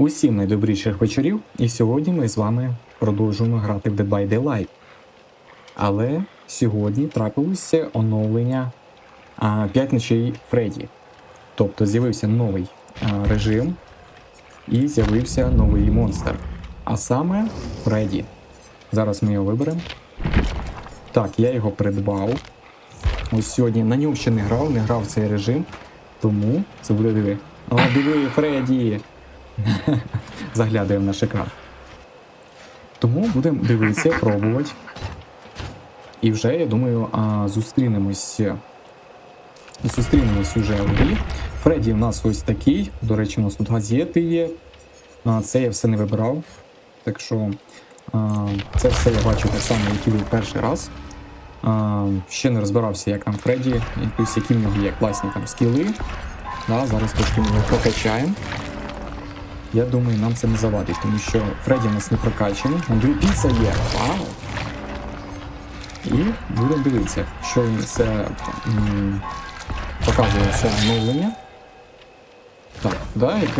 Усім найдобріших вечорів, і сьогодні ми з вами продовжуємо грати в Dead by Daylight. Але сьогодні трапилося оновлення а, 5 ночей Фредді. Тобто з'явився новий а, режим і з'явився новий монстр. А саме Фредді. Зараз ми його виберемо. Так, я його придбав. Ось сьогодні на ньому ще не грав, не грав цей режим. Тому це буде диви. О, диви, Фредді! Заглядуємо в наш екран. Тому будемо дивитися, пробувати. І вже, я думаю, зустрінемось. Зустрінемось уже в грі. Фредді у нас ось такий. До речі, у нас тут газети є. Це я все не вибирав. Так що це все я бачу так само, як і був перший раз. Ще не розбирався, як там Фредді, якісь, які в нього є класні там скіли. Да, зараз трошки його прокачаємо. Я думаю, нам це не завадить, тому що Фредді нас не прокачаний. Дві піца є. Вау! І будемо дивитися, що він це м, показує це оновлення. Так, да, як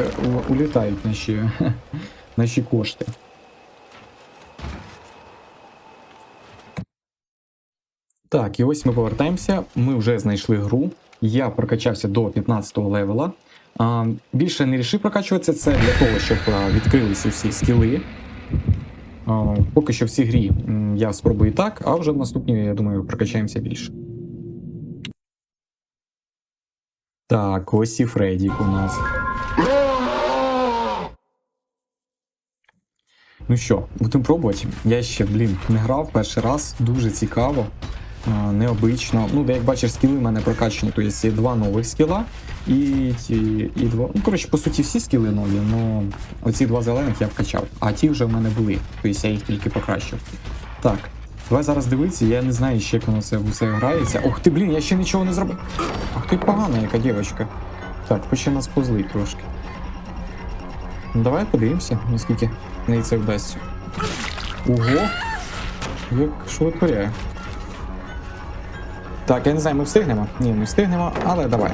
улітають наші, наші кошти. Так, і ось ми повертаємося. Ми вже знайшли гру. Я прокачався до 15 левела. Більше не рішив прокачуватися це для того, щоб відкрилися всі скіли. Поки що в цій грі я спробую так, а вже в наступній, я думаю, прокачаємося більше. Так, ось і Фредік у нас. Ну що, будемо пробувати. Я ще, блін, не грав перший раз, дуже цікаво, необично. Ну, де як бачиш, скіли в мене прокачані, то є два нових скіла і, ті, і два. Ну, коротше, по суті, всі скіли нові, але оці два зелених я вкачав, а ті вже в мене були, тобто я їх тільки покращив. Так, давай зараз дивитися, я не знаю ще, як воно це все грається. Ох ти, блін, я ще нічого не зробив. Ах ти погана, яка дівчинка. Так, хоче нас позлить трошки. Ну, давай подивимося, наскільки неї це вдасться. Ого! Як що витворяє? Так, я не знаю, ми встигнемо? Ні, не встигнемо, але давай.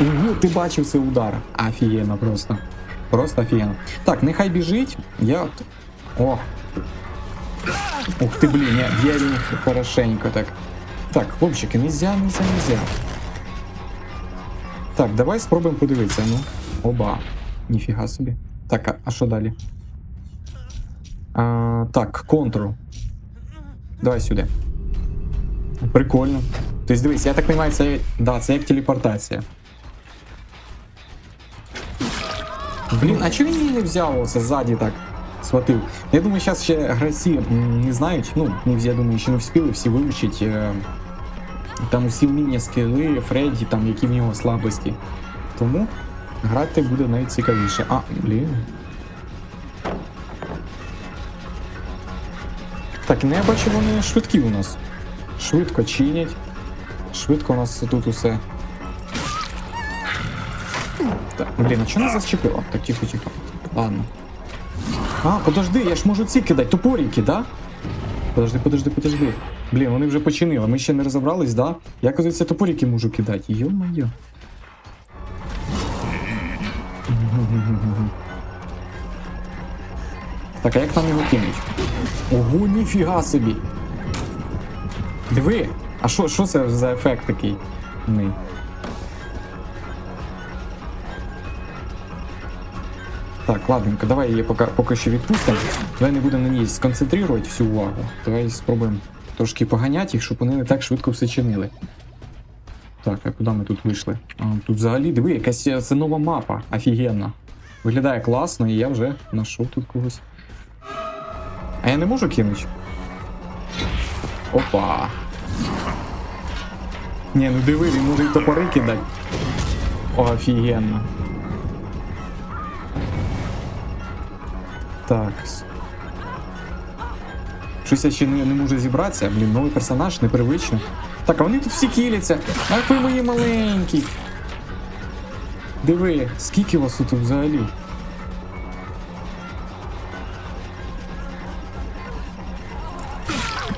Ого, ти бачив цей удар. Офігенно просто. Просто офігенно. Так, нехай біжить. Я. О! Ух ти, блін, я, він хорошенько так. Так, хлопчики, нельзя, нельзя, нельзя. Так, давай спробуємо подивитися, ну. Оба. Ніфіга собі. Так, а, а що далі? А, так, контур. Давай сюди. Прикольно. Тобто дивись, я так розумію, це, да, це як телепортація. Блін, а чого він її не взяв оце ззаді так схватив? Я думаю, зараз ще гравці не знають, ну, не я думаю, ще не встигли всі вивчити. Е, там усі вміння скіли, Фредді, там які в нього слабості. Тому грати буде навіть цікавіше. А, блін. Так, ну я бачу, вони швидкі у нас. Швидко чинять. Швидко у нас тут усе. Так, блін, а чого не зачепило? Так, тихо, тихо. Ладно. А, подожди, я ж можу ці кидати, топоріки, да? Подожди, подожди, подожди. Блін, вони вже починили, ми ще не розібрались, да? Я, кажеться, топоріки можу кидати. Йо-моє. Так, а як нам його кинуть? Ого, ніфіга собі. Диви, а що, що це за ефект такий? Так, ладненько, давай її поки, поки що відпустимо. Давай не будемо на ній сконцентрувати всю увагу. Давай спробуємо трошки поганяти їх, щоб вони не так швидко все чинили. Так, а куди ми тут вийшли? А, тут взагалі, диви, якась е, це нова мапа. Офігенна. Виглядає класно, і я вже знайшов тут когось. А я не можу кинути? Опа. Ні, ну диви, він може й топори кидати. Офігенно. Так. Щось я ще не, не можу зібратися. Блін, новий персонаж, непривично. Так, а вони тут всі кіляться. Ах ви мої маленькі. Диви, скільки вас тут взагалі?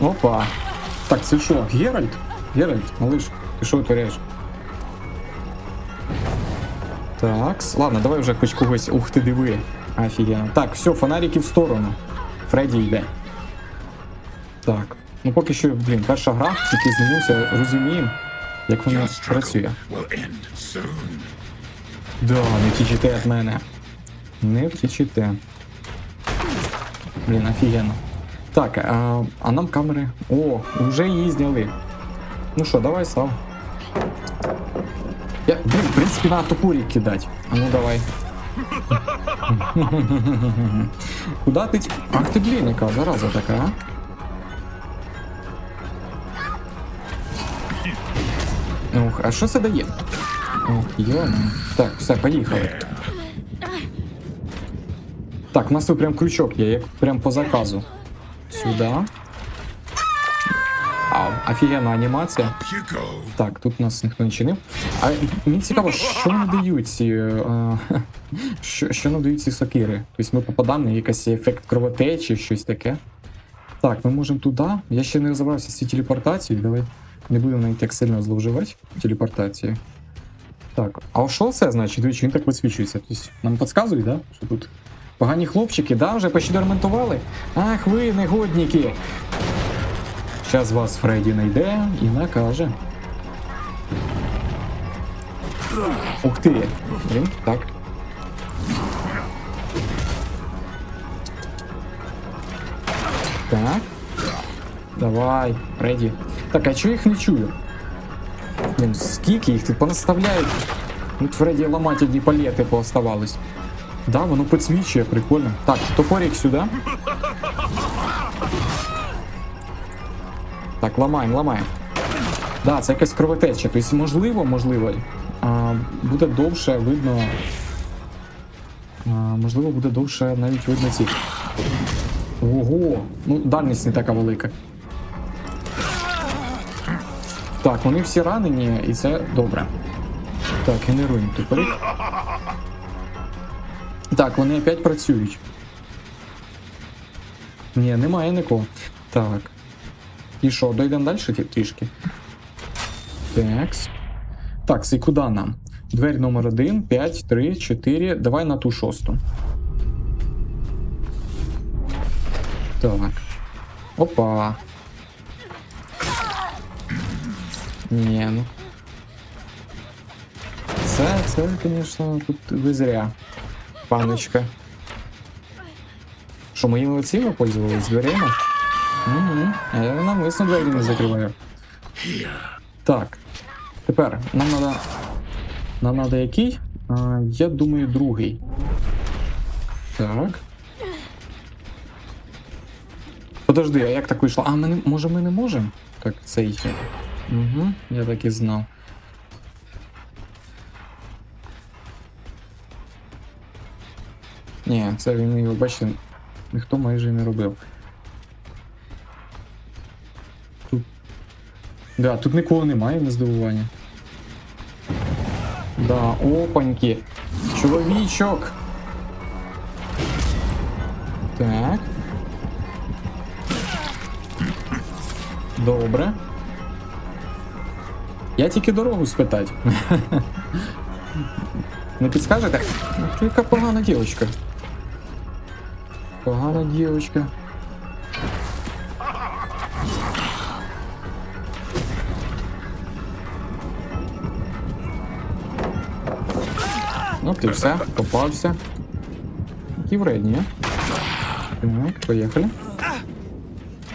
Опа. Так, це що, Геральт? Геральт, малыш, ти що витворяєш? Так, ладно, давай вже хоч когось. Ух ти, диви. Офігенно. Так, все, фонарики в сторону. Фредді йде. Так. Ну поки що, блін, перша гра, тільки змінився, розуміємо, як вона працює. Да, не втічите від мене. Не втічите. Блін, офігенно. Так, а, а нам камери. О, вже її зняли. Ну що, давай став. Я, блін, в принципі, на топорик кидать. А ну давай. Куда ць- Ах ти блін, яка зараза така, а? Ух, а що це дає? Ох, йома. Так, все, поїхали. Так, у нас тут прям крючок є, як прям по заказу. Сюди. А, офігенна анімація. Так, тут нас ніхто не чинив. А мені цікаво, що нам дають ці. е, що, що нам дають ці сокири? Тобто ми попадаємо на якийсь ефект кровотечі, щось таке. Так, ми можемо туди. Я ще не розібрався з цією телепортацією. Давай не будемо навіть так сильно зловживати телепортацією. Так, а що це значить? Він так висвічується. Тобто нам підказують, да? Що тут погані хлопчики, да? Вже почти дорментували? Ах, ви негодники! Зараз вас Фредді знайде і накаже. Ух ти! Блін, так. Так. Давай, Фредді. Так, а чого їх не чую? Блін, скільки їх тут понаставляють? Тут Фредді ламати одні палети пооставались. Да, воно підсвічує, прикольно. Так, топорик сюди. Так, ламаємо, ламаємо. Да, це якась кровотеча. Тобто, можливо, можливо, а, буде довше видно. А, можливо, буде довше навіть видно ці. Ого! Ну, дальність не така велика. Так, вони всі ранені, і це добре. Так, генеруємо тепер. Так, вони опять працюють. Ні, немає нікого. Так. І що, дойдемо далі трішки? Такс. Так, і куди нам? Двері номер 1, 5, 3, 4. Давай на ту шосту. Так. Опа. Ні, ну. Це, це, звісно, тут ви зря. Паночка. Що, моїми оціми пользувались дверима? Угу. А я навмисно двері не закриваю. Так. Тепер нам треба. Нам треба який? А, я думаю, другий. Так. Подожди, а як так вийшло? А, ми не, може ми не можемо? Так, цей. Угу, я так і знав. Ні, це він його, бачите, ніхто майже не робив. Тут. Да, тут нікого немає на здивування. Да, опаньки. Чоловічок. Так. Добре. Я тільки дорогу спитать. Не підскажете? Ну, яка погана дівчинка. Погана дівчинка. Ну ти все, попався. Які вредні. а? Так, поїхали.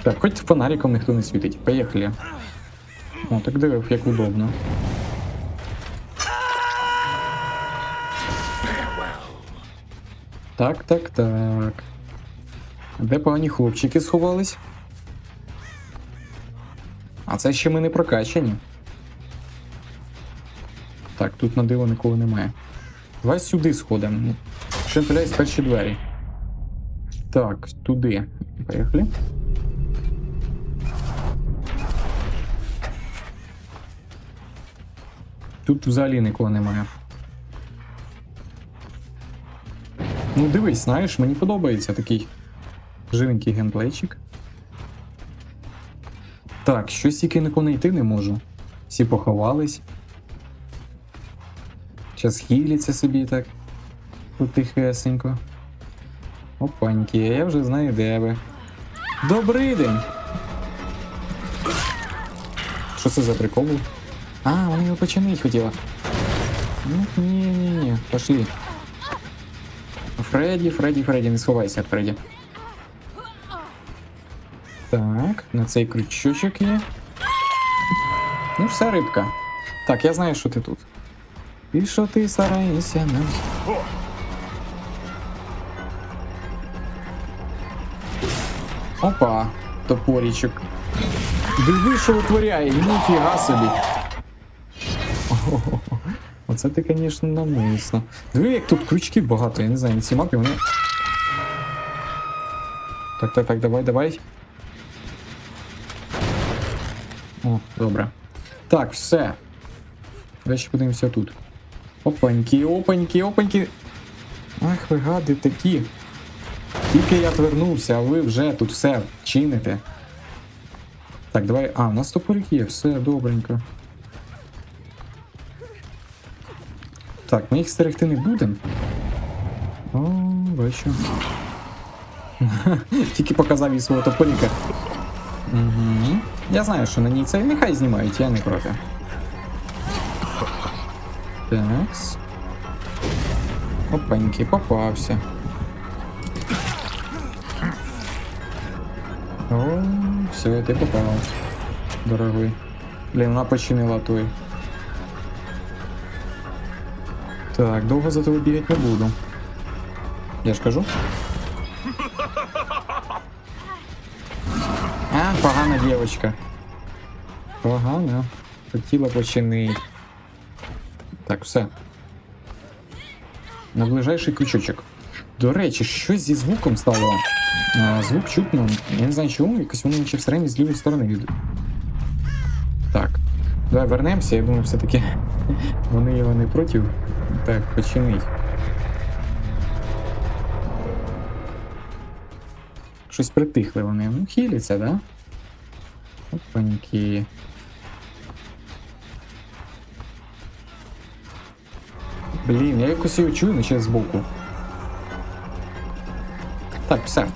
Так, хоч фонариком ніхто не світить. Поїхали. О, так дивив, як удобно. Так, так, так. Де погані хлопчики сховались? А це ще ми не прокачані. Так, тут на диво нікого немає. Давай сюди сходимо. Ще не перші двері. Так, туди. Поїхали. Тут взагалі нікого немає. Ну, дивись, знаєш, мені подобається такий живенький геймплейчик. Так, щось тільки нікого знайти не можу. Всі поховались. Зараз хіліться собі так. Потихесенько. Опаньки, я вже знаю, де ви. Добрий день! Що це за прикол? А, вони його починить хотіла. Ну, ні, ні, ні, пошли. Фредді, Фредді, Фредді, не сховайся від Фредді. Так, на цей крючочок є. Ну, все, рибка. Так, я знаю, що ти тут. І що ти стараєшся нам. Опа, топорічок. Диви, що витворяє, ніфіга собі. Ого, Оце ти, звісно, намисно. Диви, як тут крючків багато, я не знаю, на цій мапі вони. Так, так, так, давай, давай. О, добре. Так, все. Давай подивимося тут. Опаньки, опаньки, опаньки. Ах, ви гади такі. Тільки я вернувся, а ви вже тут все чините. Так, давай. А, у нас топорик є, все добренько. Так, ми їх стерегти не будемо. О, бачу. Тільки показав їй свого топорика. Угу. Я знаю, що на ній це нехай знімають, я не проти. Такс. Опаньки, попався. О, все, ти попав. Дорогой. Блін, вона починила той. Так, довго за тобою бігати не буду. Я ж кажу. Погана дівчинка. Погана. Хотіла починити. Так, все. На ближайший крючочок. До речі, щось зі звуком стало. А, звук чутно. Я не знаю чому, якось воно наче всередині з лівої сторони від. Так. Давай вернемося, я думаю, все-таки вони його не проти. Так, починить. Щось притихли вони. Ну, хіляться, да? Опаньки. Блін, я якось його чую, наче збоку. Так, все.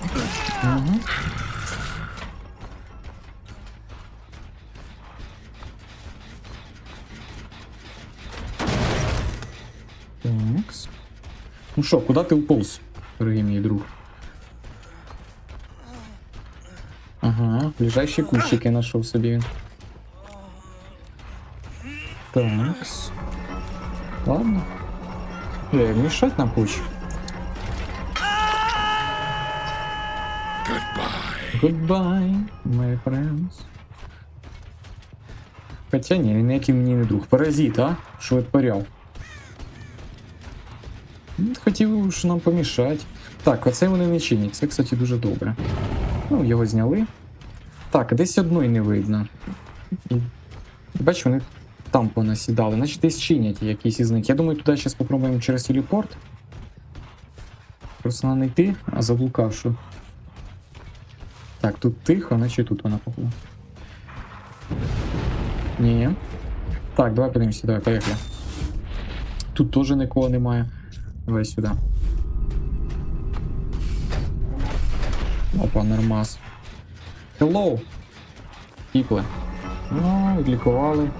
Угу. Ну що, куди ти уполз, дорогий мій друг? ближайші кущики знайшов собі він. Такс. Ладно. Е, мішать нам хоче. Goodbye, my friends. Хоча ні, він ніякий мені не друг. Паразит, а? Що витворяв? М, Хотів ж нам помішати. Так, оце вони не чинять. Це, кстати, дуже добре. Ну, його зняли. Так, десь одної не видно. І... Бач, вони там понасідали. Значить, десь чинять якісь із них. Я думаю, туди зараз спробуємо через телепорт. Просто не йти, а заблукавши. Так, тут тихо, наче тут вона походу. Ні. Так, давай подивимося, давай, поїхали. Тут теж нікого немає. Давай сюди. Опа, нормас. Hello! Піпли. Ну, відлікували.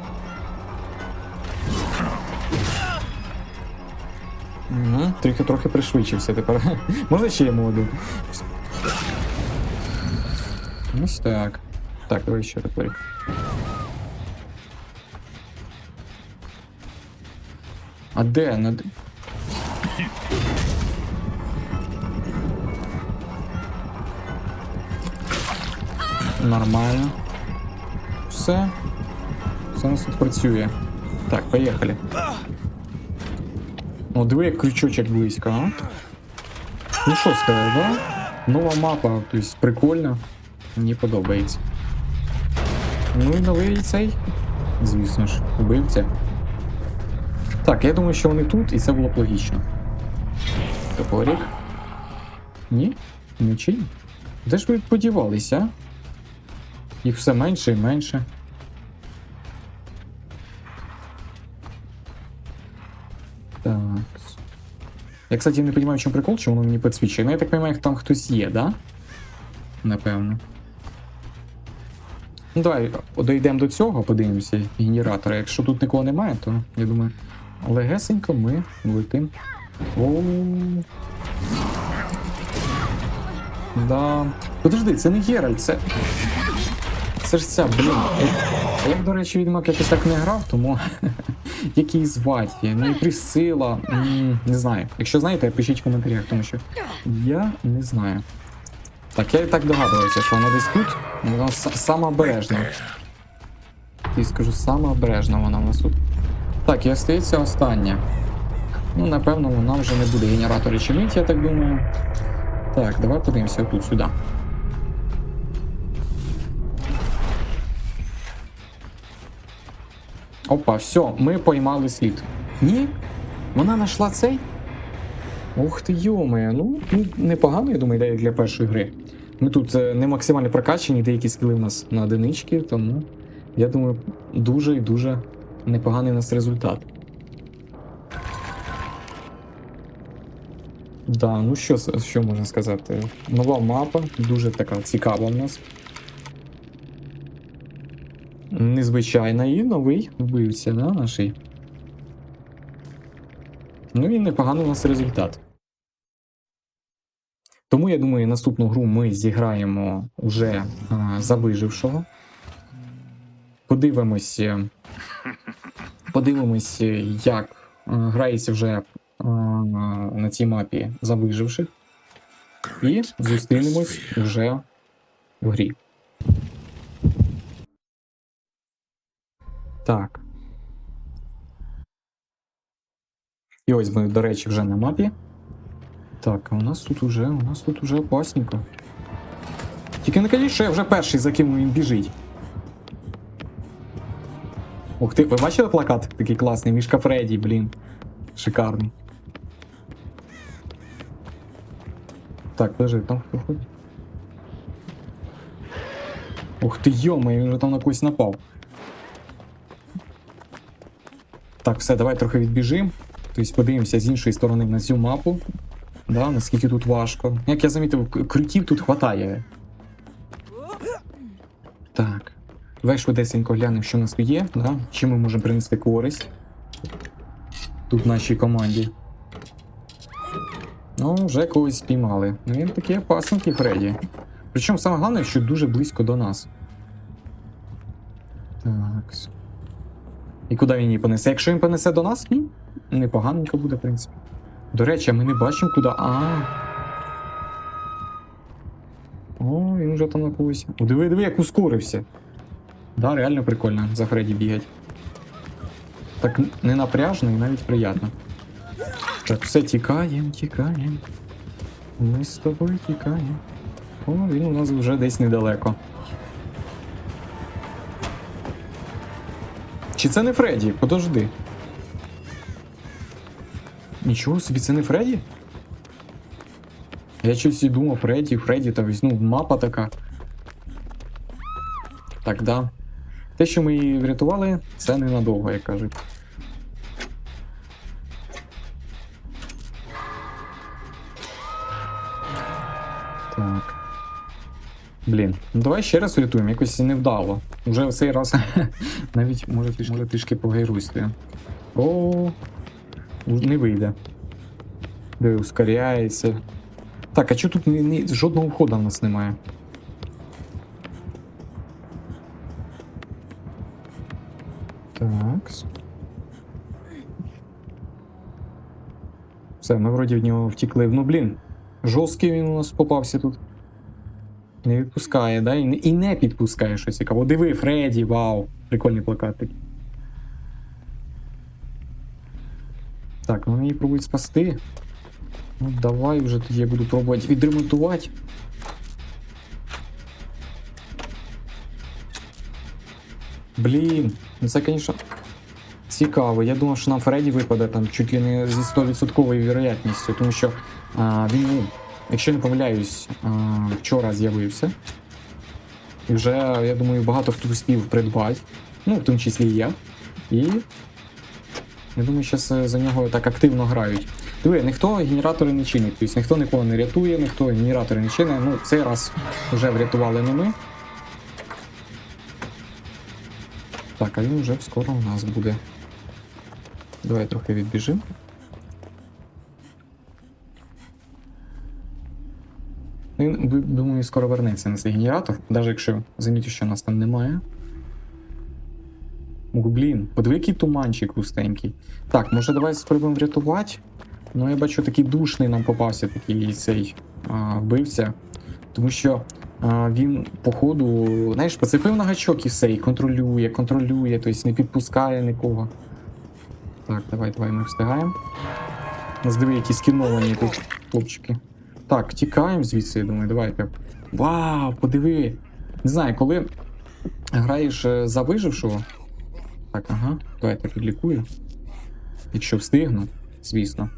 Угу, трохи трохи пришвидшився тепер. Можна ще йому один? Ось так. Так, давай ще тепер. А де? На... Нормально. Все. Все у нас тут працює. Так, поїхали. О, диви, як крючочок близько, а? Ну що сказати, да? Нова мапа, тобто прикольно. Мені подобається. Ну і новий цей. Звісно ж, убивця. Так, я думаю, що вони тут, і це було б логічно. Топорик. Ні? Нічий. Де ж ви подівалися? а? Їх все менше і менше. Я, кстати, не розумію, в чому прикол, чому воно мені підсвічує. Ну, я так розумію, там хтось є, да? Напевно. Ну, давай дійдемо до цього, подивимося, генератора. Якщо тут нікого немає, то я думаю, легесенько ми летим. Да. Подожди, це не Геральт, це. Це ж ця, блін. Я, до речі, відьмак якось так не грав, тому який звати, не присила, не знаю. Якщо знаєте, пишіть в коментарях, тому що я не знаю. Так, я і так догадувався, що вона десь тут. Вона сама обережна. І скажу, сама обережна вона у нас тут. Так, і остається остання. Ну, напевно, вона вже не буде генератори чинити, я так думаю. Так, давай подивимося тут сюди. Опа, все, ми поймали слід. Ні? Вона знайшла цей? Ух ти, йомає, ну ну, непогано, я думаю, ідея для першої гри. Ми тут е, не максимально прокачані, деякі скіли у нас на одинички, тому я думаю, дуже і дуже непоганий у нас результат. Да, ну що, що можна сказати? Нова мапа, дуже така цікава у нас. Незвичайна і новий вбивця, да, наший. Ну і непоганий у нас результат. Тому я думаю, наступну гру ми зіграємо уже а, за вижившого. Подивимося. Подивимося, як а, грається вже а, на цій мапі за виживших. І зустрінемось вже в грі. Так. І ось ми, до речі, вже на мапі. Так, а у нас тут уже, у нас тут уже опасненько. Тільки не кажіть, що я вже перший за ким він біжить. Ух ти, ви бачили плакат? Такий класний, мішка Фредді, блін. Шикарний. Так, подожди, там хто ходить? Ух ти, йома, він вже там на когось напав. Так, все, давай трохи відбіжимо. Тобто подивимося з іншої сторони на цю мапу. Да, наскільки тут важко. Як я замітив, крюків тут хватає. Так. Давай швидесенько глянемо, що у нас є, да? чим ми можемо принести користь. Тут нашій команді. Ну, вже когось спіймали. Ну, він такий опасненький Фредді. Причому саме головне, що дуже близько до нас. Так. І куди він її понесе? Якщо він понесе до нас, ну, непоганенько буде, в принципі. До речі, ми не бачимо, куди. А. О, він вже там на когось. Диви, диви, як ускорився. Да, реально прикольно за Фредді бігати. Так не напряжно і навіть приємно. Так, все, тікаємо, тікаємо. Ми з тобою тікаємо. О, він у нас вже десь недалеко. Чи це не Фредді? Подожди. Нічого собі, це не Фредді? Я щось і думав, Фредді, Фредді, та ось, ну, мапа така. Так, да. Те, що ми її врятували, це ненадовго, як кажуть. Блін, ну давай ще раз врятуємо, якось невдало. Уже в цей раз навіть може трішки, може, трішки погайруйся. О, не вийде. Де ускоряється. Так, а чого тут ні, ні, жодного входу в нас немає? Так. Все, ми вроді в нього втікли. Ну блін. Жорсткий він у нас попався тут. Не відпускає, да? І не, підпускає щось цікаво. Диви, Фредді, вау. Прикольний плакат такий. Так, ну вони її пробують спасти. Ну давай вже тоді я буду пробувати відремонтувати. Блін, ну це, звісно, цікаво. Я думав, що нам Фредді випаде там чуть ли не зі 100% вірогідністю, тому що а, він, ну, якщо не помиляюсь, вчора з'явився. І вже, я думаю, багато хто успів придбати. Ну, в тому числі і я. І я думаю, зараз за нього так активно грають. Диви, ніхто генератори не чинить, тобто ніхто нікого не рятує, ніхто генератори не чинить. Ну, цей раз вже врятували не ми. Так, а він вже скоро у нас буде. Давай трохи відбіжимо. Він, думаю, скоро вернеться на цей генератор, навіть якщо замітю, що нас там немає. Ух, блін, подиви, який туманчик густенький. Так, може давай спробуємо врятувати. Ну, я бачу, такий душний нам попався такий цей а, вбивця. Тому що а, він, походу, знаєш, поцепив на гачок і все, і контролює, контролює, тобто не підпускає нікого. Так, давай, давай, ми встигаємо. Нас диви, які скіновані тут хлопчики. Так, тікаємо звідси, я думаю, давайте. Вау, подиви! Не знаю, коли граєш е, за вижившого. Так, ага, давайте підлікую. Якщо встигну, звісно.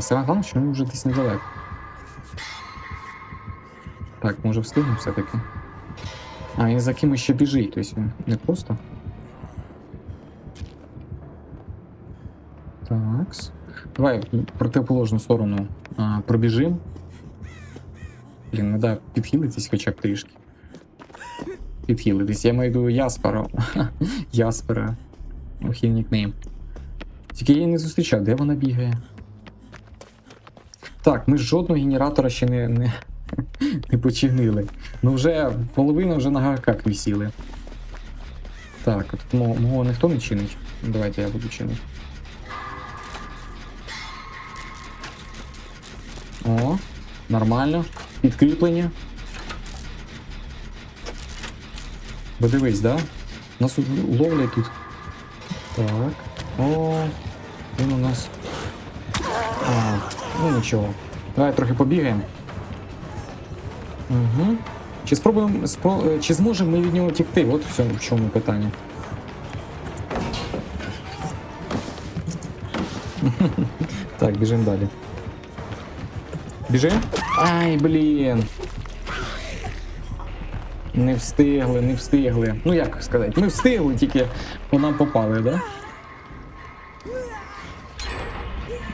Саме головне, що він вже десь недалеко. Так, може встигну все-таки. А, він за кимось ще біжить, тобто він не просто. Такс. Давай в противоположну сторону а, пробіжим. Блін, треба підхилитись хоча б трішки. Підхилитись. Я маю виду Яспера. Яспера. Ох, є нікнейм. Тільки я її не зустрічав, де вона бігає? Так, ми жодного генератора ще не, не, не починили. Ну вже половина вже на гаках висіли. Так, от мо- мого ніхто не чинить. Давайте я буду чинити. Нормально. Підкріплення. Бо дивись, да? Нас ловлять тут. Так. О, він у нас. А, ну нічого. Давай трохи побігаємо. Угу. Чи спробуємо. Спро... Чи зможемо ми від нього тікти? От в цьому в чому питання. так, біжимо далі. Біжи? Ай, блін. Не встигли, не встигли. Ну як сказати, ми встигли, тільки по нам попали, да?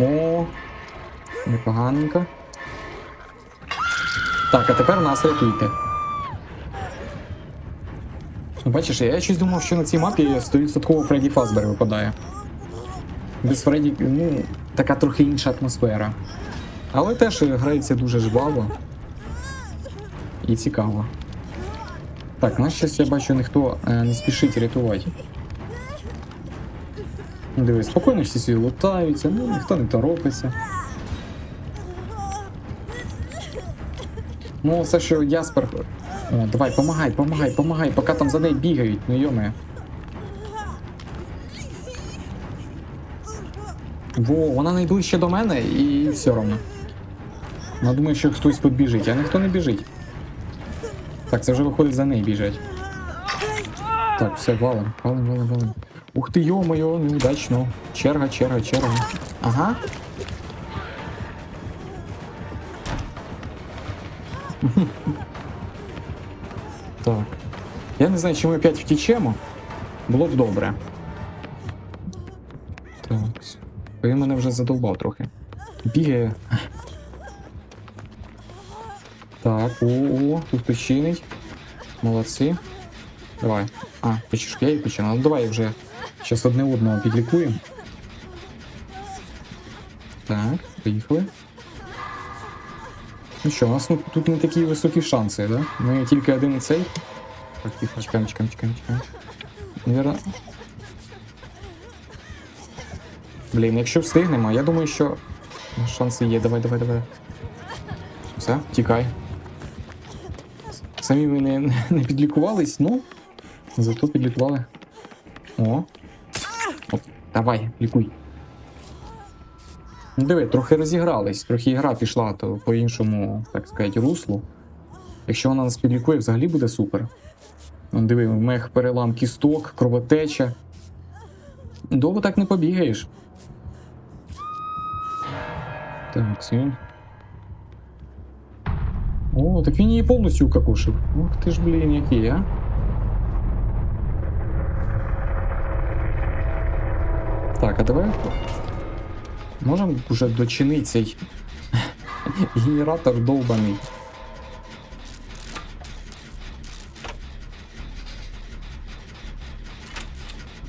О, непоганенько. Так, а тепер нас рятуйте. Ну, Бачиш, я щось думав, що на цій мапі 100% Фредді Фазбер випадає. Без Фредді, ну, така трохи інша атмосфера. Але теж грається дуже жваво і цікаво. Так, нас щось я бачу, ніхто е, не спішить рятувати. Ну, Диви, спокійно всі собі лутаються, ну ніхто не торопиться. Ну, це що Яспер. О, давай, помагай, помагай, помагай, поки там за нею бігають, ну йоме. Во, вона найближче до мене і все одно. Вона думає, що хтось тут а ніхто не біжить. Так, це вже виходить за неї біжать. Так, все, валим, валим, валим, валим. Ух ти, йо-моє, неудачно. Черга, черга, черга. Ага. Так. Я не знаю, чи ми опять втічемо. Було б добре. Так. Він мене вже задовбав трохи. Бігає. Так, о-о, тут чинить. Молодці. Давай. А, хочеш, я її почину. Ну давай вже зараз одне одного підлікуємо. Так, поїхали. Ну що, у нас ну, тут не такі високі шанси, да? Ми тільки один цей. Так, тихо, чекаємо, чекаємо, чекаємо, чекаємо. Наверно. Блін, якщо встигнемо, я думаю, що шанси є. Давай, давай, давай. Все, тікай. Самі ми не, не підлікувались, ну. Зато підлікували. О. Оп, давай, лікуй. Ну диви, трохи розігрались, трохи ігра пішла то по іншому, так сказати, руслу. Якщо вона нас підлікує, взагалі буде супер. Ну, диви, мех перелам кісток, кровотеча. Довго так не побігаєш. Так, син. О, так він її повністю укакушив. Ух ти ж, блін, який, а? Так, а давай. Можемо вже дочинити цей генератор довбаний.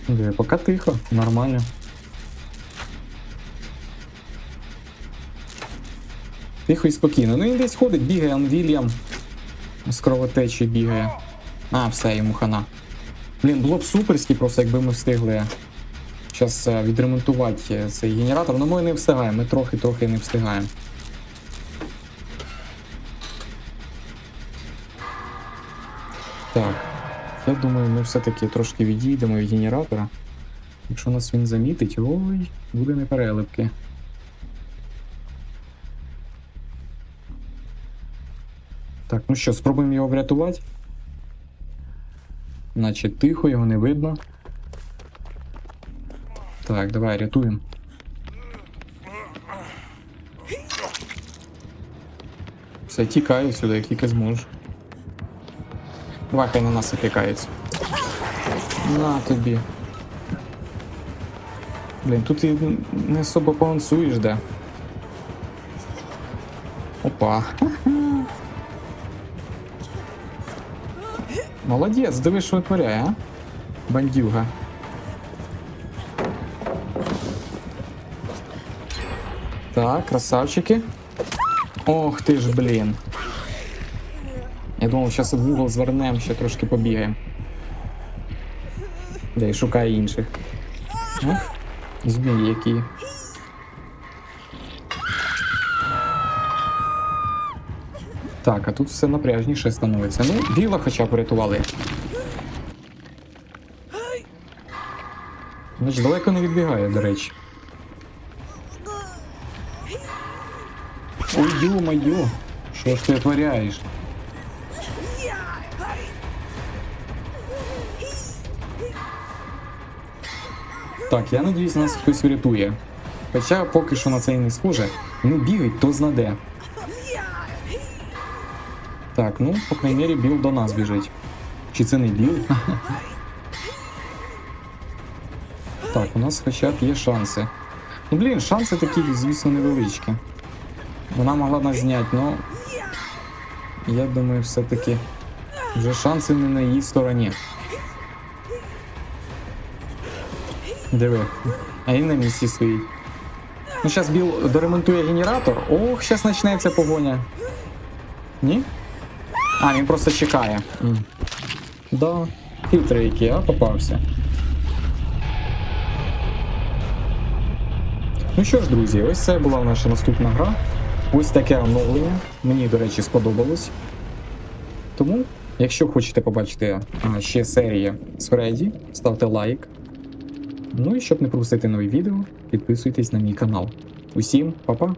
Диви, поки тихо, нормально. Тихо і спокійно. Ну він десь ходить, бігає, он Вільям з кровотечі бігає. А, все, йому хана. Блін, було б суперськи, просто якби ми встигли зараз відремонтувати е, цей генератор. Ну ми не встигаємо, ми трохи-трохи не встигаємо. Так. Я думаю, ми все-таки трошки відійдемо від генератора. Якщо нас він замітить, ой, буде непереливки. Так, ну що, спробуємо його врятувати. Наче тихо, його не видно. Так, давай, рятуємо. Все, тікаю сюди, як тільки зможу. Давай, хай на нас опікається. На тобі. Блін, тут і не особо балансуєш, де. Опа. Молодець, диви, що витворяє, а? Бандюга. Так, красавчики. Ох ти ж, блін. Я думав, зараз в Google звернемо, ще трошки побігаємо. Де й шукає інших. Ох, змії які. Так, а тут все напряжніше становиться. Ну, біла хоча б врятували. Значить, далеко не відбігає, до речі. Ой, ё-моё, що ж ти творяєш? Так, я надіюсь, нас хтось врятує. Хоча поки що на це і не схоже. Ну, бігать, то знаде. Так, ну, по крайній мірі, Біл до нас біжить. Чи це не Біл? Так, у нас хоча б є шанси. Ну, блін, шанси такі, звісно, невеличкі. Вона могла нас зняти, но я думаю, все-таки вже шанси не на її стороні. Диви, а він на місці стоїть. Ну, зараз Біл доремонтує генератор. Ох, зараз почнеться погоня. Ні? А, він просто чекає. Да, хитрий який, а попався. Ну що ж, друзі, ось це була наша наступна гра. Ось таке оновлення. Мені, до речі, сподобалось. Тому, якщо хочете побачити ще серії з Фредді, ставте лайк. Ну і щоб не пропустити нові відео, підписуйтесь на мій канал. Усім па-па!